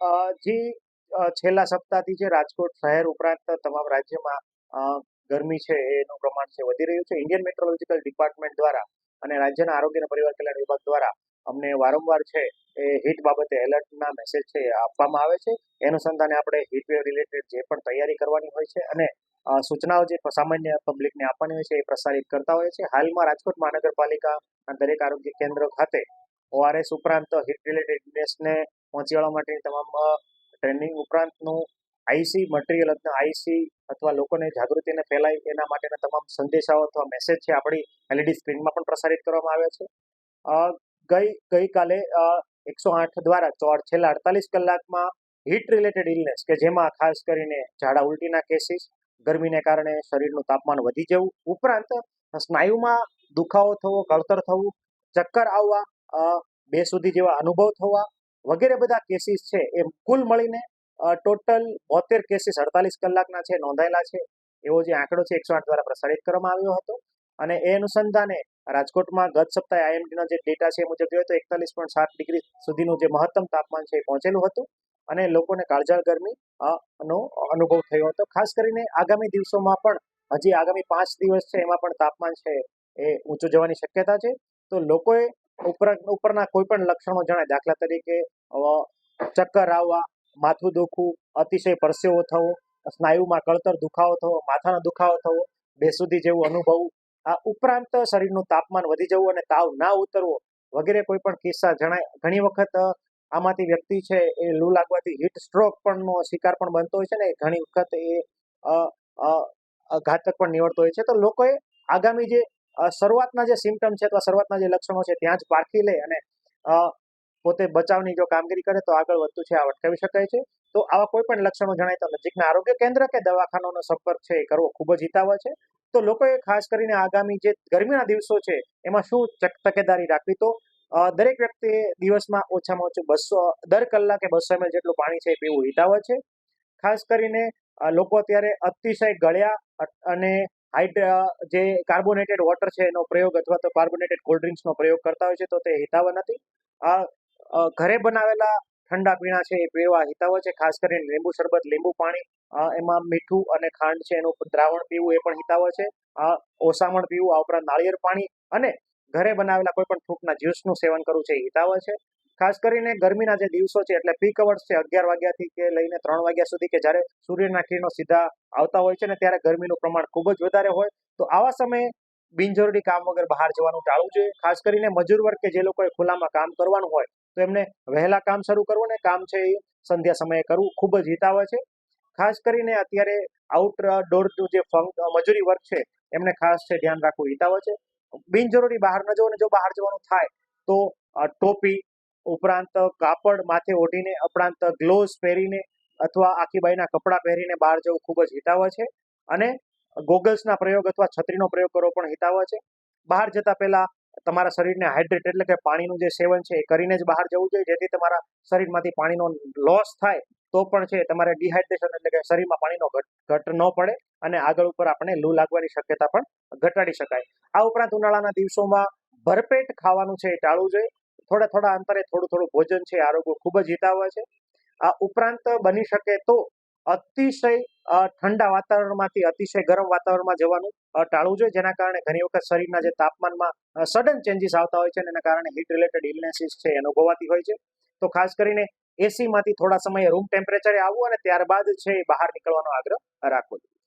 જે છેલ્લા સપ્તાહથી જે રાજકોટ શહેર ઉપરાંત તમામ રાજ્યમાં ગરમી છે એનું પ્રમાણ છે, વધી રહ્યું છે. ઇન્ડિયન મેટ્રોલોજીકલ ડિપાર્ટમેન્ટ દ્વારા અને રાજ્યના આરોગ્ય અને પરિવાર કલ્યાણ વિભાગ દ્વારા અમને વારંવાર છે એ હીટ બાબતે એલર્ટના મેસેજ છે આપવામાં આવે છે. અનુસંધાને આપણે હીટવેવ રિલેટેડ જે પણ તૈયારી કરવાની હોય છે અને સૂચનાઓ જે સામાન્ય પબ્લિકને આપવાની હોય છે એ પ્રસારિત કરતા હોય છે. હાલમાં રાજકોટ મહાનગરપાલિકા દરેક આરોગ્ય કેન્દ્ર ખાતે ઓઆરએસ ઉપરાંત હીટ રિલેટેડ ઇલનેસને પહોંચી વળવા માટેની તમામ ટ્રેનિંગ ઉપરાંતનું આઈસી મટીરિયલ અથવા આઈસી અથવા લોકોને જાગૃતિને ફેલાય એના માટેના તમામ સંદેશાઓ અથવા મેસેજ છે આપણી એલઈડી સ્ક્રીનમાં પણ પ્રસારિત કરવામાં આવ્યા છે. ગઈ, ગઈકાલે એકસો આઠ દ્વારા ચોર છેલ્લા અડતાલીસ કલાકમાં હીટ રિલેટેડ ઇલનેસ કે જેમાં ખાસ કરીને ઝાડા ઉલટીના કેસીસ ગરમીને કારણે શરીરનું તાપમાન વધી જવું, ઉપરાંત સ્નાયુમાં દુખાવો થવો, કળતર થવું, ચક્કર આવવા બે સુધી જેવા અનુભવ થવા વગેરે બધા કેસીસ છે. એ કુલ મળીને ટોટલ બોતેર કેસીસ અડતાલીસ કલાકના છે, નોંધાયેલા છે. એવો જે આંકડો છે, એકસો આઠ દ્વારા પ્રસારિત કરવામાં આવ્યો હતો. અને એ અનુસંધાને રાજકોટમાં ગત સપ્તાહે આઈએમડીનો જે ડેટા છે એ મુજબ જોઈએ તો એકતાલીસ પોઈન્ટ સાત ડિગ્રી સુધીનું જે મહત્તમ તાપમાન છે એ પહોંચેલું હતું. અને લોકોને કાળજાળ ગરમી નો અનુભવ થયો હતો. ખાસ કરીને આગામી દિવસોમાં પણ, હજી આગામી પાંચ દિવસ છે, એમાં પણ તાપમાન છે એ ઊંચું જવાની શક્યતા છે. તો લોકોએ ઉપર, ઉપરના કોઈ પણ લક્ષણો જણાય. દાખલા તરીકે ચક્કર આવવા, માથું દુખવું, અતિશય પરસેવો થવો, સ્નાયુમાં કળતર દુખાવો થવો, માથાનો દુખાવો થવો, બેસુદી જેવું અનુભવવું. આ ઉપરાંત શરીરનું તાપમાન વધી જવું અને તાવ ના ઉતરવો વગેરે કોઈ પણ કિસ્સા જણાય. ઘણી વખત આમાંથી વ્યક્તિ છે એ લૂ લાગવાથી હીટ સ્ટ્રોક પણનો શિકાર પણ બનતો હોય છે ને, ઘણી વખત એ ઘાતક પણ નીવડતો હોય છે. તો લોકોએ આગામી જે શરૂઆતના જે સિમ્ટમ છે અથવા શરૂઆતના જે લક્ષણો છે, ત્યાં જ પારખી લે અને પોતે બચાવની જો કામગીરી કરે તો આગળ વધતું છે, આ અટકાવી શકાય છે. તો આવા કોઈ પણ લક્ષણો જણાય તો નજીકના આરોગ્ય કેન્દ્ર કે દવાખાનાનો સંપર્ક છે એ કરવો ખૂબ જ હિતાવહ છે. તો લોકોએ ખાસ કરીને આગામી જે ગરમીના દિવસો છે, એમાં શું તકેદારી રાખવી? તો દરેક વ્યક્તિએ દિવસમાં ઓછામાં ઓછું બસો દર કલાકે બસો એમએલ જેટલું પાણી છે એ પીવું હિતાવહ છે. ખાસ કરીને લોકો અત્યારે અતિશય ગળ્યા અને હાઇડ જે કાર્બોનેટેડ વોટર છે એનો પ્રયોગ અથવા તો કાર્બોનેટેડ કોલ્ડ ડ્રિંક્સનો પ્રયોગ કરતા હોય છે, તો તે હિતાવ નથી. આ ઘરે બનાવેલા ઠંડા પીણા છે એ પીવા હિતાવ છે, ખાસ કરીને લીંબુ શરબત, લીંબુ પાણી એમાં મીઠું અને ખાંડ છે એનું દ્રાવણ પીવું એ પણ હિતાવ છે. આ ઓસામણ પીવું, આ ઉપરાંત નાળિયેર પાણી અને ઘરે બનાવેલા કોઈ પણ ફ્રૂટના જ્યુસનું સેવન કરવું છે હિતાવહ છે. ખાસ કરીને ગરમીના જે દિવસો છે એટલે પીક અવર્સ છે અગિયાર વાગ્યાથી કે લઈને ત્રણ વાગ્યા સુધી કે જ્યારે સૂર્યના કિરણો સીધા આવતા હોય છે ને ત્યારે ગરમીનું પ્રમાણ ખૂબ જ વધારે હોય, તો આવા સમયે બિનજરૂરી કામ વગર બહાર જવાનું ટાળવું જોઈએ. ખાસ કરીને મજૂર વર્ગ કે જે લોકોએ ખુલ્લામાં કામ કરવાનું હોય, તો એમને વહેલા કામ શરૂ કરવું ને કામ છે એ સંધ્યા સમયે કરવું ખૂબ જ હિતાવહ છે. ખાસ કરીને અત્યારે આઉટડોરનું જે મજૂરી વર્ગ છે, એમને ખાસ છે ધ્યાન રાખવું હિતાવહ છે. બિનજરૂરી બહાર ન જવું અને જો બહાર જવાનું થાય, તો ટોપી ઉપરાંત કાપડ માથે ઓઢીને, ઉપરાંત ગ્લોવ્સ પહેરીને અથવા આખી બાઈના કપડાં પહેરીને બહાર જવું ખૂબ જ હિતાવહ છે. અને ગોગલ્સના પ્રયોગ અથવા છત્રીનો પ્રયોગ કરવો પણ હિતાવહ છે. બહાર જતા પહેલા તમારા શરીરને હાઇડ્રેટ એટલે કે પાણીનું જે સેવન છે એ કરીને જ બહાર જવું જોઈએ, જેથી તમારા શરીરમાંથી પાણીનો લોસ થાય. તો પણ છે, તમારે ડિહાઇડ્રેશન એટલે કે શરીરમાં પાણીનો ઘટ ન પડે અને આગળ ઉપર આપણે લૂ લાગવાની શક્યતા પણ ઘટાડી શકાય. આ ઉપરાંત ઉનાળાના દિવસોમાં ભરપેટ ખાવાનું છે એ ટાળવું જોઈએ. થોડા થોડા અંતરે થોડું થોડું ભોજન છે આરોગ્ય ખૂબ જ હિતાવહ છે. આ ઉપરાંત બની શકે તો અતિશય ઠંડા વાતાવરણમાંથી, અતિશય ગરમ વાતાવરણમાં જવાનું ટાળવું જોઈએ. જેના કારણે ઘણી વખત શરીરના જે તાપમાનમાં સડન ચેન્જીસ આવતા હોય છે અને એના કારણે હીટ રિલેટેડ ઇલનેસીસ છે અનુભવાતી હોય છે. તો ખાસ કરીને એસીમાંથી થોડા સમયે રૂમ ટેમ્પરેચરે આવવું અને ત્યારબાદ છે એ બહાર નીકળવાનો આગ્રહ રાખવો જોઈએ.